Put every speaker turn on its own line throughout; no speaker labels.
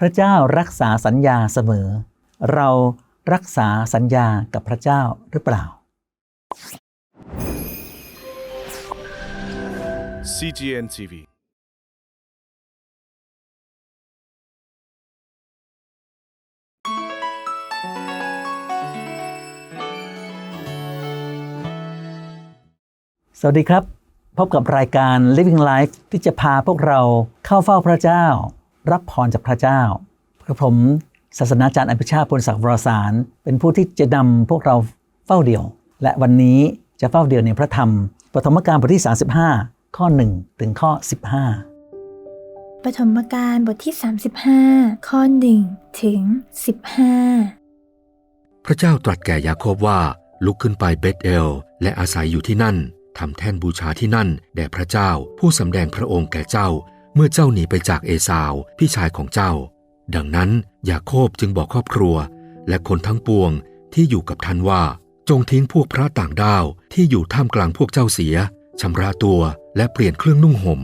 พระเจ้ารักษาสัญญาเสมอ เรารักษาสัญญากับพระเจ้าหรือเปล่า
CGN TV.
สวัสดีครับ พบกับรายการ Living Life ที่จะพาพวกเราเข้าเฝ้าพระเจ้า รับพรจากพระเจ้ากระผมศาสนาจารย์อภิชาติพลศักดิ์วรสาร เป็นผู้ที่จะนำพวกเราเฝ้าเดี่ยว และวันนี้จะเฝ้าเดี่ยวในพระธรรมปฐมกาลบทที่ 35 ข้อ 1 ถึงข้อ 15
ปฐมกาลบทที่ 35 ข้อ 1 ถึง 15
พระเจ้าตรัสแก่ยาโคบว่าลุกขึ้นไปเบธเอล และอาศัยอยู่ที่นั่นทำแท่นบูชาที่นั่น แด่พระเจ้าผู้สำแดงพระองค์แก่เจ้า เมื่อเจ้าหนีไปจากเอสาวพี่ชายของเจ้า ดังนั้นยาโคบจึงบอกครอบครัว และคนทั้งปวงที่อยู่กับท่านว่า จงทิ้งพวกพระต่างด้าวที่อยู่ท่ามกลางพวกเจ้าเสียชำระตัวและเปลี่ยนเครื่องนุ่งห่ม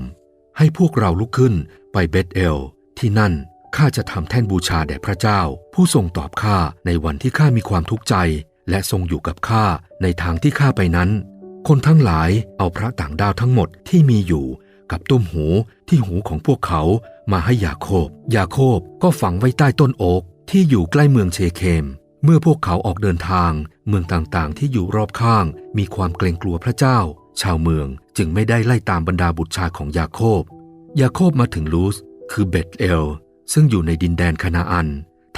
ให้พวกเราลุกขึ้นไปเบธเอล ที่นั่นข้าจะทำแท่นบูชาแด่พระเจ้า ผู้ทรงตอบข้าในวันที่ข้ามีความทุกข์ใจ และทรงอยู่กับข้าในทางที่ข้าไปนั้น คนทั้งหลายเอาพระต่างดาวทั้งหมดที่มีอยู่ กับตุ้มหูที่หูของพวกเขามาให้ยาโคบ ยาโคบก็ฝังไว้ใต้ต้นโอกที่อยู่ใกล้เมืองเชเคม เมื่อพวกเขาออกเดินทาง เมืองต่างๆ ที่อยู่รอบข้าง มีความเกรงกลัวพระเจ้า ชาวเมืองจึงไม่ได้ไล่ตามบรรดาบุตรชายของยาโคบ ยาโคบมาถึงลูส คือเบธเอล ซึ่งอยู่ในดินแดนคานาอัน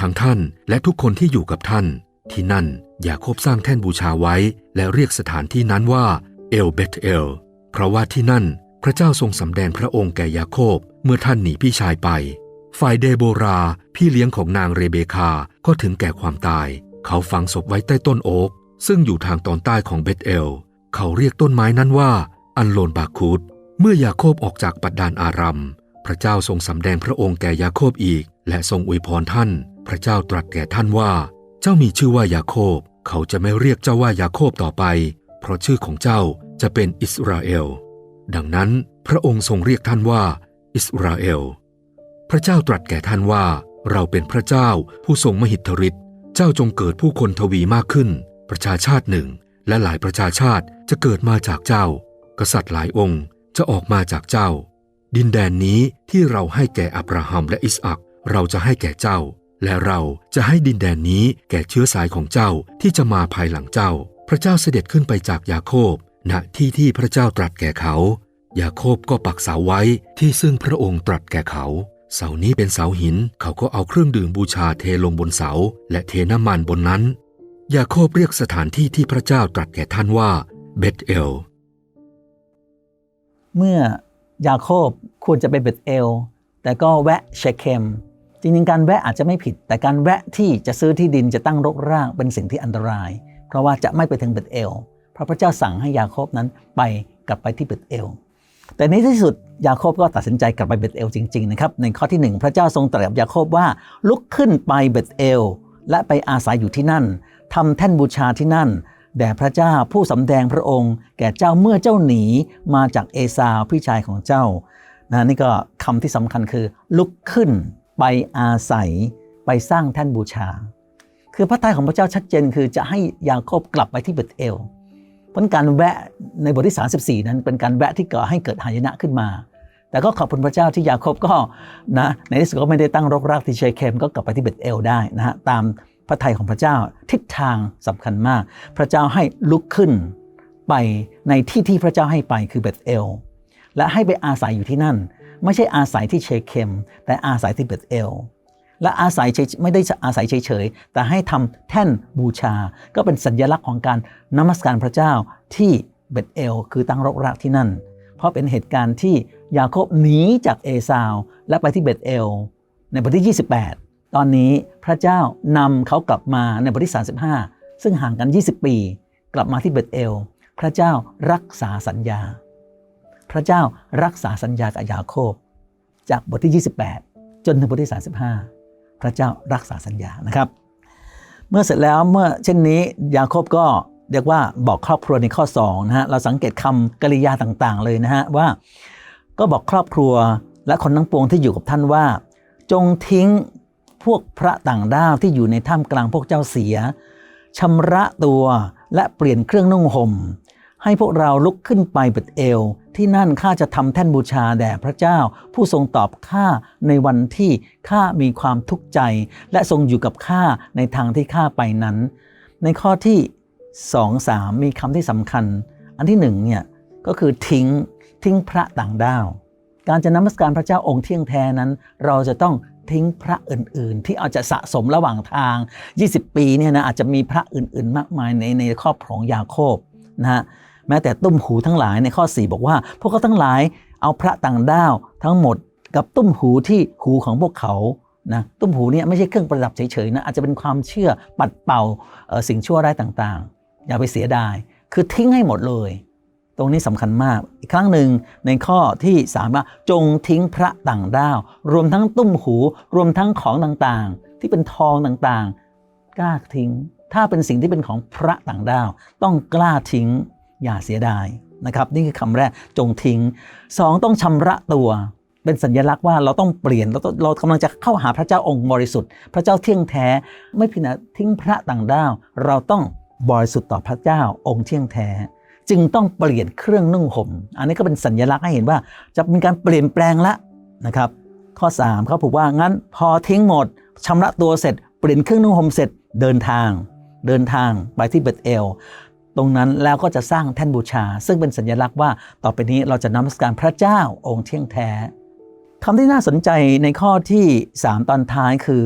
ทั้งท่านและทุกคนที่อยู่กับท่าน ที่นั่นยาโคบสร้างแท่นบูชาไว้ และเรียกสถานที่นั้นว่าเอลเบธเอล เพราะว่าที่นั่น พระเจ้าทรงสำแดงพระองค์แก่ยาโคบเมื่อท่านหนีพี่ชายไป ฝ่ายเดโบราพี่เลี้ยงของนางเรเบคาก็ถึงแก่ความตาย เขาฝังศพไว้ใต้ต้นโอ๊กซึ่งอยู่ทางตอนใต้ของเบธเอล เขาเรียกต้นไม้นั้นว่า อันโลนบาคูดเมื่อยาโคบออกจากปัดดานอารัมพระเจ้าทรงสำแดงพระองค์แก่ยาโคบอีก และทรงอวยพรท่าน พระเจ้าตรัสแก่ท่านว่า เจ้ามีชื่อว่ายาโคบ เขาจะไม่เรียกเจ้าว่ายาโคบต่อไป เพราะชื่อของเจ้าจะเป็นอิสราเอล ดังนั้นพระองค์ทรงเรียกท่านว่า อิสราเอล พระเจ้าตรัสแก่ท่านว่า เราเป็นพระเจ้าผู้ทรงมหิทธิฤทธิ์เจ้าจงเกิดผู้คนทวีมากขึ้น ประชาชาติหนึ่ง และหลายประชาชาติจะเกิดมาจากเจ้า กษัตริย์หลายองค์จะออกมาจากเจ้า ดินแดนนี้ที่เราให้แก่อับราฮัมและอิสอักเราจะให้แก่เจ้า และเราจะให้ดินแดนนี้แก่เชื้อสายของเจ้าที่จะมาภายหลังเจ้า พระเจ้าเสด็จขึ้นไปจากยาโคบ ณที่ที่พระเจ้าตรัสแก่เขา ยาโคบก็ปักเสาไว้ที่ซึ่งพระองค์ตรัสแก่เขา เสานี้เป็นเสาหิน เขาก็เอาเครื่องดื่มบูชาเทลงบนเสา และเทน้ำมันบนนั้น ยาโคบเรียกสถานที่ที่พระเจ้าตรัสแก่ท่านว่าเบธเอล
เมื่อยาโคบควรจะไปเบธเอล แต่ก็แวะเชเคมจริงๆการแวะอาจจะไม่ผิด แต่การแวะที่จะซื้อที่ดินจะตั้งรกรากเป็นสิ่งที่อันตราย เพราะว่าจะไม่ไปถึงเบธเอล พราะพระเจ้าสั่งให้ยาโคบนั้นไปกลับไปที่เบธเอล แต่ในที่สุดยาโคบก็ตัดสินใจกลับไปเบธเอลจริงๆนะครับในข้อที่หนึ่งพระเจ้าทรงตรัสกับยาโคบว่าลุกขึ้นไปเบธเอล และไปอาศัยอยู่ที่นั่นทำแท่นบูชาที่นั่นแด่พระเจ้าผู้สำแดงพระองค์ แก่เจ้าเมื่อเจ้าหนีมาจากเอสาวพี่ชายของเจ้านะนี่ก็คำที่สำคัญคือ ลุกขึ้นไปอาศัยไปสร้างแท่นบูชา คือพระทัยของพระเจ้าชัดเจนคือจะให้ยาโคบกลับไปที่เบธเอล เพราะการแวะในบทที่ 34 นั้นเป็นการแวะที่ก่อให้เกิดหายนะขึ้นมา แต่ก็ขอบคุณพระเจ้าที่ยาโคบก็นะในที่สุดก็ไม่ได้ตั้งรกรากที่เชเคมก็กลับไปที่เบธเอลได้นะฮะตามพระทัยของพระเจ้าทิศทางสำคัญมาก พระเจ้าให้ลุกขึ้นไปในที่ที่พระเจ้าให้ไปคือเบธเอล และให้ไปอาศัยอยู่ที่นั่น ไม่ใช่อาศัยที่เชเคม แต่อาศัยที่เบธเอล และอาศัยไม่ได้อาศัยเฉยๆ แต่ให้ทำแท่นบูชา ก็เป็นสัญลักษณ์ของการนมัสการพระเจ้าที่เบธเอล คือตั้งรกรากที่นั่น เพราะเป็นเหตุการณ์ที่ยาโคบหนีจากเอซาว และไปที่เบธเอล ในบทที่ 28 ตอนนี้พระเจ้านำเขากลับมาในบทที่ 35 ซึ่งห่างกัน 20 ปี กลับมาที่เบธเอล พระเจ้ารักษาสัญญา พระเจ้ารักษาสัญญากับยาโคบ จากบทที่ 28 จนถึงบทที่ 35 ระเจ้ารักษาสัญญานะครับ เมื่อเสร็จแล้วเมื่อเช่นนี้ยาโคบก็เรียกว่าบอกครอบครัวในข้อ2นะฮะเราสังเกตคำกริยาต่างๆ เลยนะฮะว่า ก็บอกครอบครัวและคนทั้งปวงที่อยู่กับท่านว่า จงทิ้งพวกพระต่างด้าวที่อยู่ในถ้ำกลางพวกเจ้าเสียชำระตัวและเปลี่ยนเครื่องนุ่งห่มให้พวกเราลุกขึ้นไปเบ็ดเอว ที่นั่นข้าจะทำแท่นบูชาแด่พระเจ้า ผู้ทรงตอบข้าในวันที่ข้ามีความทุกข์ใจ และทรงอยู่กับข้าในทางที่ข้าไปนั้น ในข้อที่2 3มีคำที่สำคัญ อันที่หนึ่งเนี่ยก็คือทิ้งทิ้งพระต่างด้าว การจะนมัสการพระเจ้าองค์เที่ยงแท้นั้น เราจะต้องทิ้งพระอื่น ๆ ที่อาจจะสะสมระหว่างทาง 20 ปีเนี่ยนะอาจจะมีพระอื่น ๆ มากมายในในครอบครองยาโคบนะฮะ แม้แต่ตุ้มหูทั้งหลายในข้อ 4 บอกว่า พวกเขาทั้งหลายเอาพระต่างด้าวทั้งหมดกับตุ้มหูที่หูของพวกเขานะตุ้มหูเนี่ยไม่ใช่เครื่องประดับเฉยๆนะอาจจะเป็นความเชื่อปัดเป่าสิ่งชั่วร้ายต่างๆ อย่าไปเสียดาย คือทิ้งให้หมดเลย ตรงนี้สำคัญมาก อีกครั้งหนึ่งในข้อที่สามว่าจงทิ้งพระต่างด้าว รวมทั้งตุ้มหู รวมทั้งของต่างๆ ที่เป็นทองต่างๆ กล้าทิ้ง ถ้าเป็นสิ่งที่เป็นของพระต่างด้าว ต้องกล้าทิ้ง อย่าเสียดายนะครับ นี่คือคำแรกจงทิ้งสองต้องชำระตัวเป็นสัญลักษณ์ว่าเราต้องเปลี่ยนเราต้องเรากำลังจะเข้าหาพระเจ้าองค์บริสุทธิ์ พระเจ้าเที่ยงแท้ไม่พียงแต่ทิ้งพระต่างด้าว เราต้องบริสุทธิ์ต่อพระเจ้าองค์เที่ยงแท้ จึงต้องเปลี่ยนเครื่องนุ่งห่มอันนี้ก็เป็นสัญลักษณ์ให้เห็นว่า จะมีการเปลี่ยนแปลงละนะครับ ข้อ3เขาบอกว่างั้นพอทิ้งหมดชำระตัวเสร็จ เปลี่ยนเครื่องนุ่งห่มเสร็จเดินทาง เดินทางไปที่เบธเอล ตรงนั้นแล้วก็จะสร้างแท่นบูชา ซึ่งเป็นสัญลักษณ์ว่าต่อไปนี้เราจะนมัสการพระเจ้าองค์เที่ยงแท้คำที่น่าสนใจในข้อที่ 3 ตอนท้ายคือ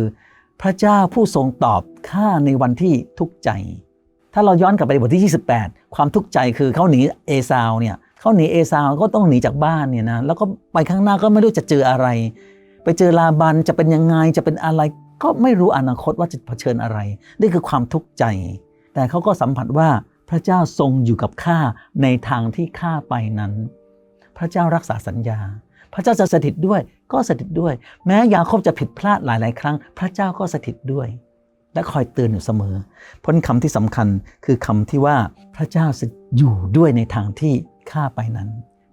พระเจ้าผู้ทรงตอบข้าในวันที่ทุกข์ใจ ถ้าเราย้อนกลับไปบทที่ 28 ความทุกข์ใจคือเขาหนีเอซาวเนี่ยเขาหนีเอซาวก็ต้องหนีจากบ้านเนี่ยนะแล้วก็ไปข้างหน้าก็ไม่รู้จะเจออะไร ไปเจอลาบันจะเป็นยังไงจะเป็นอะไร ก็ไม่รู้อนาคตว่าจะเผชิญอะไร นี่คือความทุกข์ใจ แต่เขาก็สัมผัสว่า พระเจ้าทรงอยู่กับข้าในทางที่ข้าไปนั้น พระเจ้ารักษาสัญญา พระเจ้าจะสถิตด้วยก็สถิตด้วย แม้ยาโคบจะผิดพลาดหลาย ๆ ครั้ง พระเจ้าก็สถิตด้วย และคอยเตือนอยู่เสมอพราะคำที่สำคัญคือคำที่ว่าพระเจ้าอยู่ด้วยในทางที่ข้าไปนั้น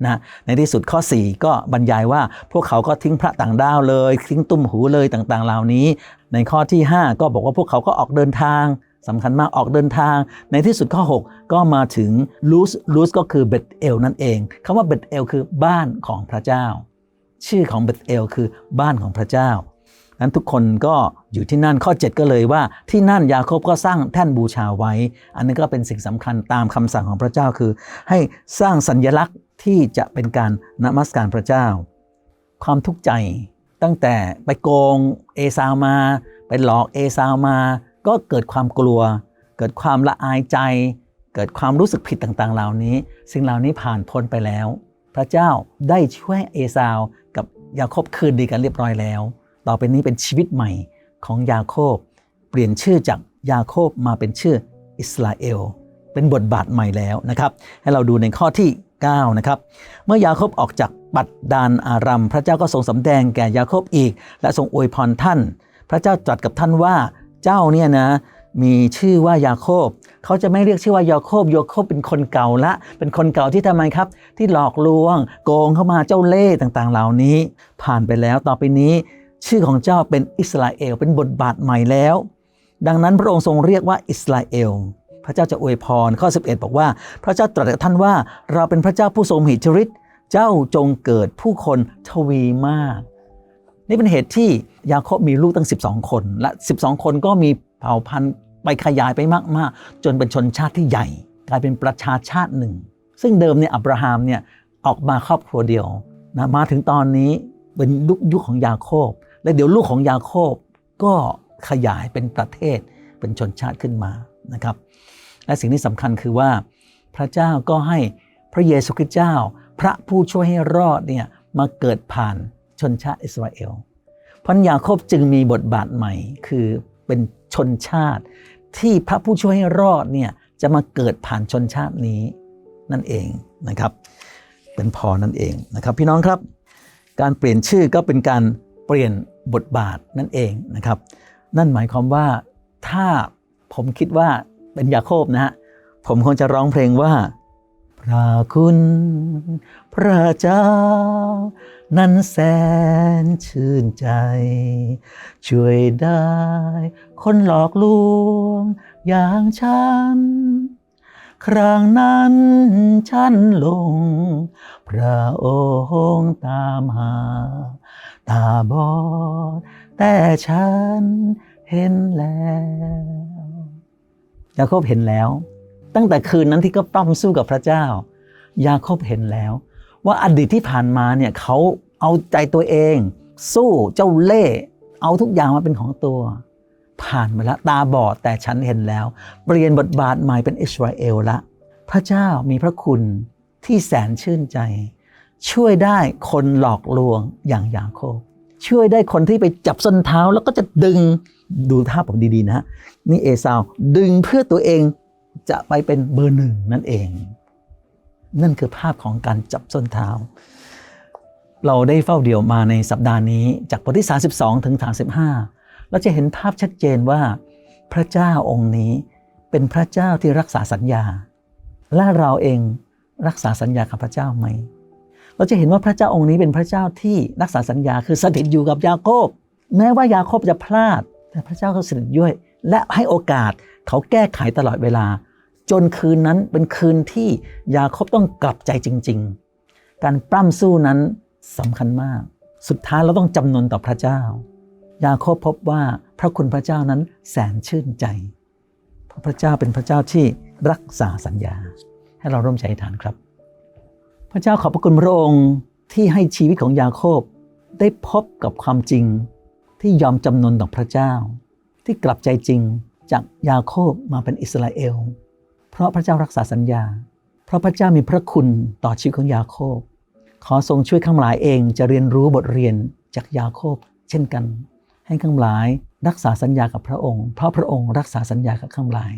นะในที่สุดข้อ 4 ก็บรรยายว่า พวกเขาก็ทิ้งพระต่างด้าวเลย ทิ้งตุ้มหูเลยต่างๆ เหล่านี้ ในข้อที่ 5 ก็บอกว่าพวกเขาก็ออกเดินทาง สำคัญมากออกเดินทาง ในที่สุดข้อ 6 ก็มาถึงลูสลูสก็คือเบธเอลนั่นเองคำว่าเบธเอลคือบ้านของพระเจ้า ชื่อของเบธเอลคือบ้านของพระเจ้านั้นทุกคนก็อยู่ที่นั่นข้อ 7 ก็เลยว่าที่นั่นยาโคบก็สร้างแท่นบูชาไว้ อันนี้ก็เป็นสิ่งสำคัญตามคำสั่งของพระเจ้าคือ ให้สร้างสัญญลักษณ์ที่จะเป็นการนมัสการพระเจ้า ความทุกข์ใจตั้งแต่ไปโกงเอซาวมา ไปหลอกเอซาวมา ก็เกิดความกลัว เกิดความละอายใจ เกิดความรู้สึกผิดต่างๆ เหล่านี้ สิ่งเหล่านี้ผ่านพ้นไปแล้ว พระเจ้าได้ช่วยเอซาวกับยาโคบคืนดีกันเรียบร้อยแล้ว ต่อไปนี้เป็นชีวิตใหม่ของยาโคบ เปลี่ยนชื่อจากยาโคบมาเป็นชื่ออิสราเอล เป็นบทบาทใหม่แล้วนะครับ ให้เราดูในข้อที่9นะครับ เมื่อยาโคบออกจากปัดดานอารัมพระเจ้าก็ทรงสำแดงแก่ยาโคบอีก และทรงอวยพรท่าน พระเจ้าตรัสกับท่านว่า เจ้าเนี่ยนะมีชื่อว่ายาโคบ เขาจะไม่เรียกชื่อว่ายาโคบยาโคบเป็นคนเก่าละ เป็นคนเก่าที่ทำไมครับ ที่หลอกลวง โกงเข้ามาเจ้าเล่ห์ต่างๆ เหล่านี้ ผ่านไปแล้วต่อไปนี้ ชื่อของเจ้าเป็นอิสราเอลเป็นบทบาทใหม่แล้ว ดังนั้นพระองค์ทรงเรียกว่าอิสราเอลพระเจ้าจะอวยพรข้อ 11 บอกว่า พระเจ้าตรัสกับท่านว่า เราเป็นพระเจ้าผู้ทรงหิทธิฤทธิ์เจ้าจงเกิดผู้คนทวีมาก นี่เป็นเหตุที่ยาโคบมีลูกตั้ง 12 คน และ 12 คนก็มีเผ่าพันธุ์ไปขยายไปมาก ๆ จนเป็นชนชาติที่ใหญ่ กลายเป็นประชาชาติหนึ่ง ซึ่งเดิมเนี่ยอับราฮัมเนี่ยออกมาครอบครัวเดียวนะมาถึงตอนนี้เป็นยุคยุคของยาโคบ และเดี๋ยวลูกของยาโคบก็ขยายเป็นประเทศเป็นชนชาติขึ้นมานะครับ และสิ่งที่สำคัญคือว่า พระเจ้าก็ให้พระเยซูคริสต์เจ้า พระผู้ช่วยให้รอดเนี่ยมาเกิดผ่าน ชนชาติอิสราเอลพราะยาโคบจึงมีบทบาทใหม่ คือเป็นชนชาติ ที่พระผู้ช่วยให้รอดเนี่ยจะมาเกิดผ่านชนชาตินี้นั่นเองนะครับ เป็นพอนั่นเองนะครับ พี่น้องครับ การเปลี่ยนชื่อก็เป็นการเปลี่ยนบทบาทนั่นเองนะครับ นั่นหมายความว่าถ้าผมคิดว่าเป็นยาโคบนะฮะผมคงจะร้องเพลงว่า ระคุณ พระเจ้า นั้นแสนชื่นใจ ช่วยได้ คนหลอกลวงอย่างฉัน ครั้งนั้นฉันลง พระองค์ตามหา ตาบอด แต่ฉันเห็นแล้วยาโคบเห็นแล้ว ตั้งแต่คืนนั้นที่ก็ปล้ำสู้กับพระเจ้า ยาโคบเห็นแล้ว ว่าอดีตที่ผ่านมาเนี่ยเขาเอาใจตัวเอง สู้เจ้าเล่ เอาทุกอย่างมาเป็นของตัว ผ่านมาแล้วตาบอดแต่ฉันเห็นแล้ว เปลี่ยนบทบาทใหม่เป็นอิสราเอลละ พระเจ้ามีพระคุณที่แสนชื่นใจ ช่วยได้คนหลอกลวงอย่างยาโคบช่วยได้คนที่ไปจับส้นเท้าแล้วก็จะดึงดูท่าผมดีๆนะนี่เอซาวดึงเพื่อตัวเอง จะไปเป็นเบอร์หนึ่งนั่นเอง นั่นคือภาพของการจับส้นเท้า เราได้เฝ้าเดี่ยวมาในสัปดาห์นี้จากบทที่ 32 ถึง 35 เราจะเห็นภาพชัดเจนว่า พระเจ้าองค์นี้เป็นพระเจ้าที่รักษาสัญญา และเราเองรักษาสัญญากับพระเจ้าไหม เราจะเห็นว่าพระเจ้าองค์นี้เป็นพระเจ้าที่รักษาสัญญาคือสถิตอยู่กับยาโคบ แม้ว่ายาโคบจะพลาด แต่พระเจ้าก็สถิตด้วย และให้โอกาสเขาแก้ไขตลอดเวลา จนคืนนั้นเป็นคืนที่ยาโคบต้องกลับใจจริง ๆ การปล้ำสู้นั้นสำคัญมาก สุดท้ายเราต้องจำนนต่อพระเจ้า ยาโคบพบว่าพระคุณพระเจ้านั้นแสนชื่นใจ เพราะพระเจ้าเป็นพระเจ้าที่รักษาสัญญา ให้เราร่วมใจฐานครับ พระเจ้าขอบพระคุณพระองค์ที่ให้ชีวิตของยาโคบได้พบกับความจริง ที่ยอมจำนนต่อพระเจ้า ที่กลับใจจริงจากยาโคบมาเป็นอิสราเอล เพราะพระเจ้ารักษาสัญญา เพราะพระเจ้ามีพระคุณต่อชีวิตของยาโคบ ขอทรงช่วยข้างหลายเองจะเรียนรู้บทเรียนจากยาโคบ เช่นกัน ให้ข้างหลายรักษาสัญญากับพระองค์ เพราะพระองค์รักษาสัญญากับข้างหลาย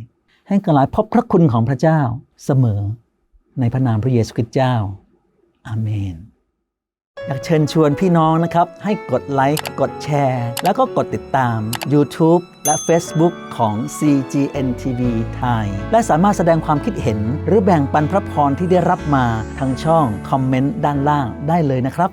ให้ข้างหลายพบพระคุณของพระเจ้าเสมอในพระนามพระเยซูคริสต์เจ้า อาเมน อยากเชิญชวนพี่น้องนะครับ ให้กดไลค์กดแชร์ แล้วก็กดติดตาม YouTube และ Facebook ของ CGN TV ไทย และสามารถแสดงความคิดเห็น หรือแบ่งปันพระพรที่ได้รับมาทางช่องคอมเมนต์ด้านล่างได้เลยนะครับ